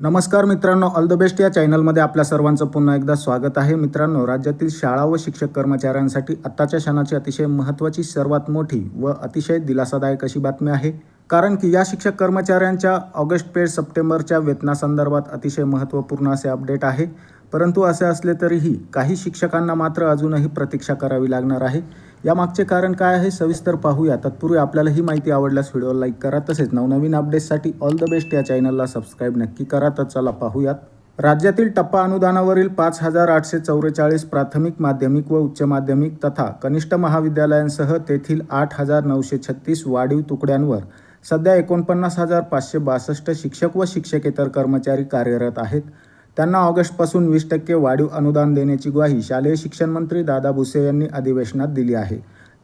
नमस्कार मित्रांनो all the best या चॅनलमध्ये आपल्या सर्वांचं पुन्हा एकदा स्वागत आहे. मित्रांनो राज्यातील शाळा व शिक्षक कर्मचाऱ्यांसाठी आत्ताच्या क्षणाची अतिशय महत्त्वाची सर्वात मोठी व अतिशय दिलासादायक अशी बातमी आहे. कारण की या शिक्षक कर्मचाऱ्यांच्या ऑगस्ट पे सप्टेंबरच्या वेतनासंदर्भात अतिशय महत्त्वपूर्ण असे अपडेट आहे. परंतु असे असले तरीही काही शिक्षकांना मात्र अजूनही प्रतीक्षा करावी लागणार आहे. यामागचे कारण काय आहे सविस्तर पाहूया. तत्पूर्वी आपल्याला ही माहिती आवडल्यास व्हिडिओ लाईक करा तसेच नवनवीन अपडेट्ससाठी ऑल द बेस्ट या चॅनलला सबस्क्राईब नक्की करा. तर चला पाहूयात. राज्यातील टप्पा अनुदानावरील पाच हजार आठशे चौवेचाळीस प्राथमिक माध्यमिक व उच्च माध्यमिक तथा कनिष्ठ महाविद्यालयांसह तेथील आठ हजार नऊशे छत्तीस वाढीव तुकड्यांवर सध्या एकोणपन्नास हजार पाचशे बासष्ट शिक्षक व शिक्षकेतर कर्मचारी कार्यरत आहेत. त्यांना ऑगस्टपासून वीस टक्के वाढीव अनुदान देण्याची ग्वाही शालेय शिक्षण मंत्री दादा भुसे यांनी अधिवेशनात दिली आहे.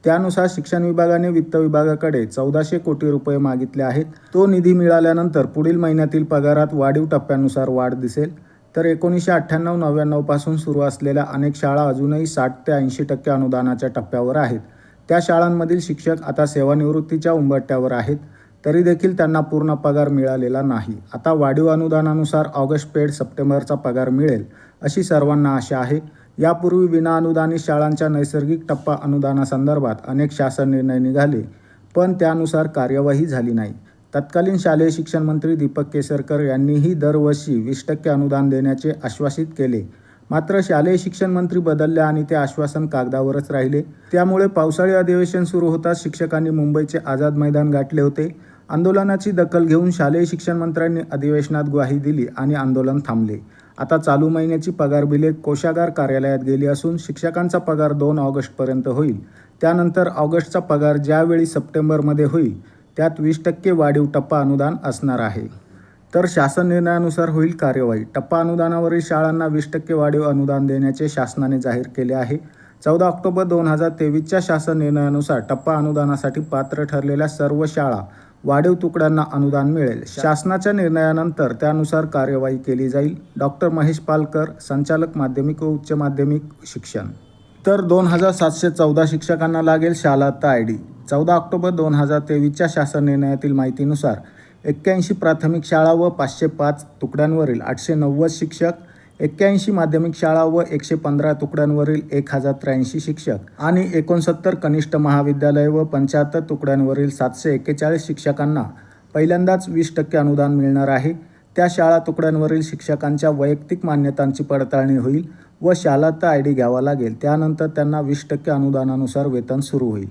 त्यानुसार शिक्षण विभागाने वित्त विभागाकडे चौदाशे कोटी रुपये मागितले आहेत. तो निधी मिळाल्यानंतर पुढील महिन्यातील पगारात वाढीव टप्प्यानुसार वाढ दिसेल. तर एकोणीसशे अठ्ठ्याण्णव नव्याण्णवपासून सुरू असलेल्या अनेक शाळा अजूनही साठ ते ऐंशी टक्के अनुदानाच्या टप्प्यावर आहेत. त्या शाळांमधील शिक्षक आता सेवानिवृत्तीच्या उंबरट्यावर आहेत. तरी देखील त्यांना पूर्ण पगार मिळालेला नाही. आता वाढीव अनुदानानुसार ऑगस्ट पेड सप्टेंबरचा पगार मिळेल अशी सर्वांना आशा आहे. यापूर्वी विना अनुदानित शाळांच्या नैसर्गिक टप्पा अनुदानासंदर्भात अनेक शासन निर्णय निघाले पण त्यानुसार कार्यवाही झाली नाही. तत्कालीन शालेय शिक्षण मंत्री दीपक केसरकर यांनीही दरवर्षी वीस टक्के अनुदान देण्याचे आश्वासित केले. मात्र शालेय शिक्षण मंत्री बदलले आणि ते आश्वासन कागदावरच राहिले. त्यामुळे पावसाळी अधिवेशन सुरू होताच शिक्षकांनी मुंबईचे आझाद मैदान गाठले होते. आंदोलनाची दखल घेऊन शालेय शिक्षण मंत्र्यांनी अधिवेशनात ग्वाही दिली आणि आंदोलन थांबले. आता चालू महिन्याची पगार बिले कोशागार कार्यालयात गेली असून शिक्षकांचा पगार दोन ऑगस्टपर्यंत होईल. त्यानंतर ऑगस्टचा पगार ज्यावेळी सप्टेंबरमध्ये होईल त्यात वीस टक्के वाढीव टप्पा अनुदान असणार आहे. तर शासन निर्णयानुसार होईल कार्यवाही. टप्पा अनुदानावरील शाळांना वीस टक्के वाढीव अनुदान देण्याचे शासनाने जाहीर केले आहे. चौदा ऑक्टोबर दोन हजार तेवीसच्या शासन निर्णयानुसार टप्पा अनुदानासाठी पात्र ठरलेल्या सर्व शाळा वाढीव तुकड्यांना अनुदान मिळेल. शासनाच्या निर्णयानंतर त्यानुसार कार्यवाही केली जाईल. डॉक्टर महेश पालकर संचालक माध्यमिक व उच्च माध्यमिक शिक्षण. तर दोन हजार सातशे चौदा शिक्षकांना लागेल शालाता आय डी चौदा ऑक्टोबर दोन हजार तेवीसच्या शासन निर्णयातील माहितीनुसार एक्क्याऐंशी प्राथमिक शाळा व पाचशे पाच तुकड्यांवरील आठशे नव्वद शिक्षक एक्क्याऐंशी माध्यमिक शाळा व एकशे पंधरा तुकड्यांवरील एक हजार त्र्याऐंशी शिक्षक आणि एकोणसत्तर कनिष्ठ महाविद्यालय व पंच्याहत्तर तुकड्यांवरील सातशे एक्केचाळीस शिक्षकांना पहिल्यांदाच वीस टक्के अनुदान मिळणार आहे. त्या शाळा तुकड्यांवरील शिक्षकांच्या वैयक्तिक मान्यतांची पडताळणी होईल व शालात आय डी घ्यावा लागेल. त्यानंतर त्यांना वीस टक्के अनुदानानुसार वेतन सुरू होईल.